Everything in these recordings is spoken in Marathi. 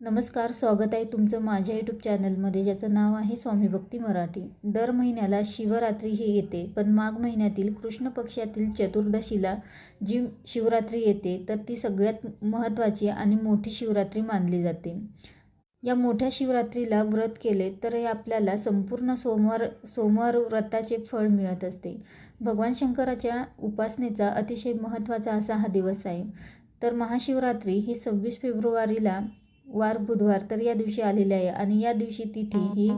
नमस्कार स्वागत आहे तुमचं माझ्या यूट्यूब चॅनलमध्ये ज्याचं नाव आहे स्वामी भक्ती मराठी. दर महिन्याला शिवरात्री ही येते पण माघ महिन्यातील कृष्ण पक्षातील चतुर्दशीला जी शिवरात्री येते तर ती सगळ्यात महत्त्वाची आणि मोठी शिवरात्री मानली जाते. या मोठ्या शिवरात्रीला व्रत केले तर हे आपल्याला संपूर्ण सोमवार सोमवार व्रताचे फळ मिळत असते. भगवान शंकराच्या उपासनेचा अतिशय महत्त्वाचा असा हा दिवस आहे. तर महाशिवरात्री ही सव्वीस फेब्रुवारीला वार बुधवार तर या दिवशी आलेले आहे आणि या दिवशी तिथी ही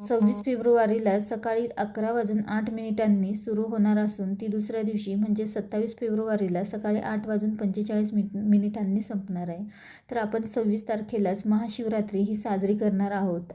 सव्वीस फेब्रुवारीला सकाळी अकरा वाजून आठ मिनिटांनी सुरू होणार असून ती दुसऱ्या दिवशी म्हणजे सत्तावीस फेब्रुवारीला सकाळी आठ वाजून पंचेचाळीस मिनिट मिनिटांनी संपणार आहे. तर आपण सव्वीस तारखेलाच महाशिवरात्री ही साजरी करणार आहोत.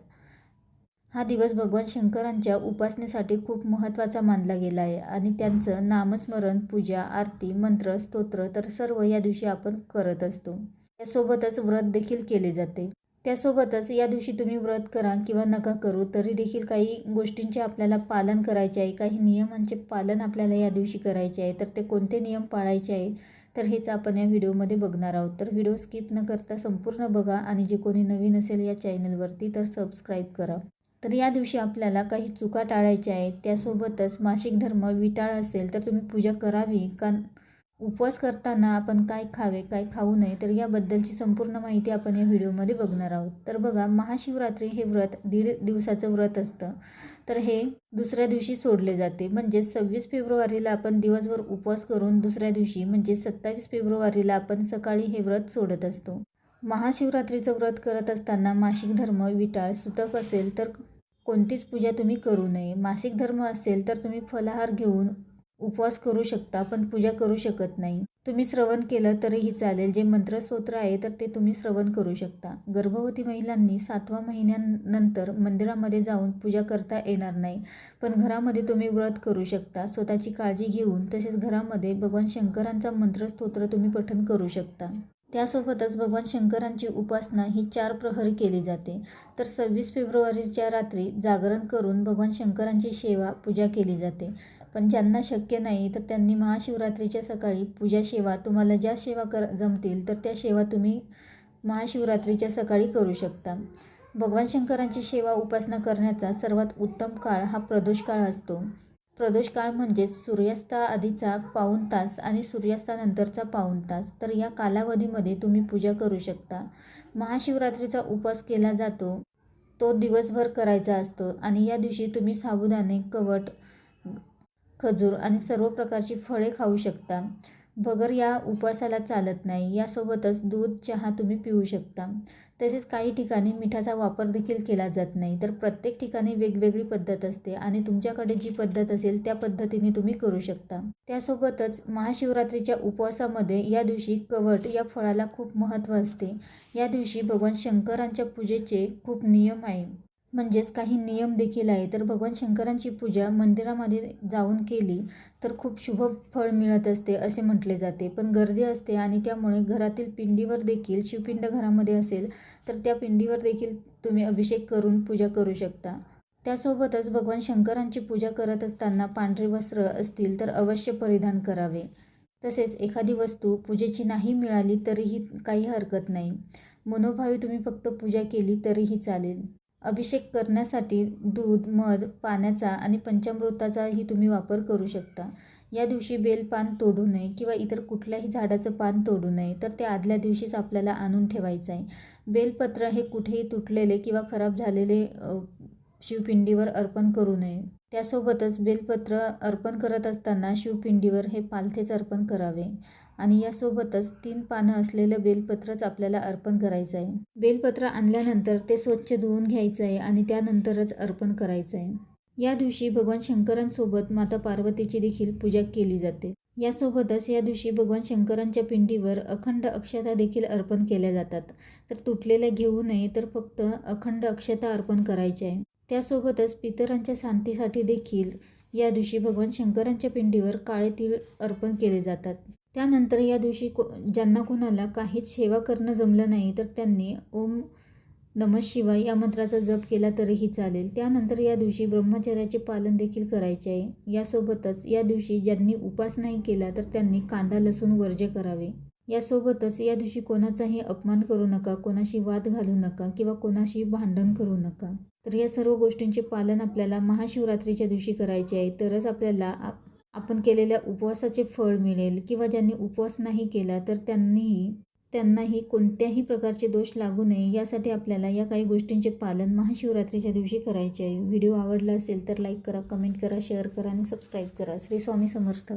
हा दिवस भगवान शंकरांच्या उपासनेसाठी खूप महत्त्वाचा मानला गेला आहे आणि त्यांचं नामस्मरण पूजा आरती मंत्र स्तोत्र तर सर्व या दिवशी आपण करत असतो. त्यासोबतच व्रत देखील केले जाते. त्यासोबतच या दिवशी तुम्ही व्रत करा किंवा नका करू तरी देखील काही गोष्टींचे आपल्याला पालन करायचे आहे. काही नियमांचे पालन आपल्याला या दिवशी करायचे आहे. तर ते कोणते नियम पाळायचे आहे? तर हेच आपण या व्हिडिओमध्ये बघणार आहोत. तर व्हिडिओ स्किप न करता संपूर्ण बघा आणि जे कोणी नवीन असेल या चॅनलवरती तर सबस्क्राईब करा. तर या दिवशी आपल्याला काही चुका टाळायच्या आहेत. त्यासोबतच मासिक धर्म विटाळ असेल तर तुम्ही पूजा करावी. का उपवास करताना आपण काय खावे काय खाऊ नये तर याबद्दलची संपूर्ण माहिती आपण या व्हिडिओमध्ये बघणार आहोत. तर बघा महाशिवरात्री हे व्रत दीड दिवसाचं व्रत असतं. तर हे दुसऱ्या दिवशी सोडले जाते. म्हणजेच सव्वीस फेब्रुवारीला आपण दिवसभर उपवास करून दुसऱ्या दिवशी म्हणजे सत्तावीस फेब्रुवारीला आपण सकाळी हे व्रत सोडत असतो. महाशिवरात्रीचं व्रत करत असताना मासिक धर्म विटाळ सुतक असेल तर कोणतीच पूजा तुम्ही करू नये. मासिक धर्म असेल तर तुम्ही फलाहार घेऊन उपवास करू शकता पण पूजा करू शकत नाही. तुम्ही श्रवण केलं तरीही चालेल. जे मंत्रस्तोत्र आहे तर ते तुम्ही श्रवण करू शकता. गर्भवती महिलांनी सातवा महिन्यानंतर मंदिरामध्ये जाऊन पूजा करता येणार नाही पण घरामध्ये तुम्ही व्रत करू शकता. स्वतःची काळजी घेऊन तसेच घरामध्ये भगवान शंकरांचा मंत्रस्तोत्र तुम्ही पठण करू शकता. त्यासोबतच भगवान शंकरांची उपासना ही चार प्रहरी केली जाते. तर सव्वीस फेब्रुवारीच्या रात्री जागरण करून भगवान शंकरांची सेवा पूजा केली जाते. पण ज्यांना शक्य नाही तर त्यांनी महाशिवरात्रीच्या सकाळी पूजा सेवा तुम्हाला ज्या सेवा कर जमतील तर त्या सेवा तुम्ही महाशिवरात्रीच्या सकाळी करू शकता. भगवान शंकरांची सेवा उपासना करण्याचा सर्वात उत्तम काळ हा प्रदोष काळ असतो. प्रदोष काळ म्हणजे सूर्यास्ताआधीचा पाऊण तास आणि सूर्यास्तानंतरचा पाऊण तास. तर या कालावधीमध्ये तुम्ही पूजा करू शकता. महाशिवरात्रीचा उपवास केला जातो. तो दिवसभर करायचा असतो आणि या दिवशी तुम्ही साबुदाणे कवट खजूर आणि सर्व प्रकारची फळे खाऊ शकता. बगर या उपवासाला चालत नाही. यासोबतच दूध चहा तुम्ही पिऊ शकता. तसेच काही ठिकाणी मिठाचा वापर देखील केला जात नाही. तर प्रत्येक ठिकाणी वेगवेगळी पद्धत असते आणि तुमच्याकडे जी पद्धत असेल त्या पद्धतीने तुम्ही करू शकता. त्यासोबतच महाशिवरात्रीच्या उपवासामध्ये या दिवशी कवट या फळाला खूप महत्त्व असते. या दिवशी भगवान शंकरांच्या पूजेचे खूप नियम आहे. म्हणजेच काही नियम देखील आहे. तर भगवान शंकरांची पूजा मंदिरामध्ये जाऊन केली तर खूप शुभ फळ मिळत असते असे म्हटले जाते. पण गर्दी असते आणि त्यामुळे घरातील पिंडीवर देखील शिवपिंड घरामध्ये असेल तर त्या पिंडीवर देखील तुम्ही अभिषेक करून पूजा करू शकता. त्यासोबतच भगवान शंकरांची पूजा करत असताना पांढरे वस्त्र असतील तर अवश्य परिधान करावे. तसेच एखादी वस्तू पूजेची नाही मिळाली तरीही काही हरकत नाही. मनोभावी तुम्ही फक्त पूजा केली तरीही चालेल. अभिषेक करण्यासाठी दूध मध पाण्याचा आणि पंचामृताचाही तुम्ही वापर करू शकता. या दिवशी बेलपान तोडू नये किंवा इतर कुठल्याही झाडाचं पान तोडू नये तर ते आदल्या दिवशीच आपल्याला आणून ठेवायचं आहे. बेलपत्र हे कुठेही तुटलेले किंवा खराब झालेले शिवपिंडीवर अर्पण करू नये. त्यासोबतच बेलपत्र अर्पण करत असताना शिवपिंडीवर हे पालथेच अर्पण करावे. आणि यासोबतच तीन पानं असलेलं बेलपत्रच आपल्याला अर्पण करायचं आहे. बेलपत्र आणल्यानंतर ते स्वच्छ धुवून घ्यायचं आहे आणि त्यानंतरच अर्पण करायचं आहे. या दिवशी भगवान शंकरांसोबत माता पार्वतीची देखील पूजा केली जाते. यासोबतच या दिवशी भगवान शंकरांच्या पिंडीवर अखंड अक्षता देखील अर्पण केल्या जातात. तर तुटलेल्या घेऊ नये तर फक्त अखंड अक्षता अर्पण करायची आहे. त्यासोबतच पितरांच्या शांतीसाठी देखील या दिवशी भगवान शंकरांच्या पिंडीवर काळे तीळ अर्पण केले जातात. त्यानंतर या दिवशी को ज्यांना कोणाला काहीच सेवा करणं जमलं नाही तर त्यांनी ओम नम शिवाय या मंत्राचा जप केला तरीही चालेल. त्यानंतर या दिवशी ब्रह्मचर्याचे पालन देखील करायचे आहे. यासोबतच या दिवशी ज्यांनी उपास नाही केला तर त्यांनी कांदा लसूण वर्ज्य करावे. यासोबतच या दिवशी कोणाचाही अपमान करू नका कोणाशी वाद घालू नका किंवा कोणाशी भांडण करू नका. तर या सर्व गोष्टींचे पालन आपल्याला महाशिवरात्रीच्या दिवशी करायचे आहे. तरच आपल्याला आप- आपण केलेल्या उपवासाचे फळ मिळेल किंवा ज्यांनी उपवास नाही केला तर त्यांनीही त्यांनाही कोणत्याही प्रकारचे दोष लागू नये. यासाठी आपल्याला या काही गोष्टींचे पालन महाशिवरात्रीच्या दिवशी करायचे आहे. व्हिडिओ आवडला असेल तर लाईक करा कमेंट करा शेअर करा आणि सबस्क्राईब करा. श्री स्वामी समर्थ.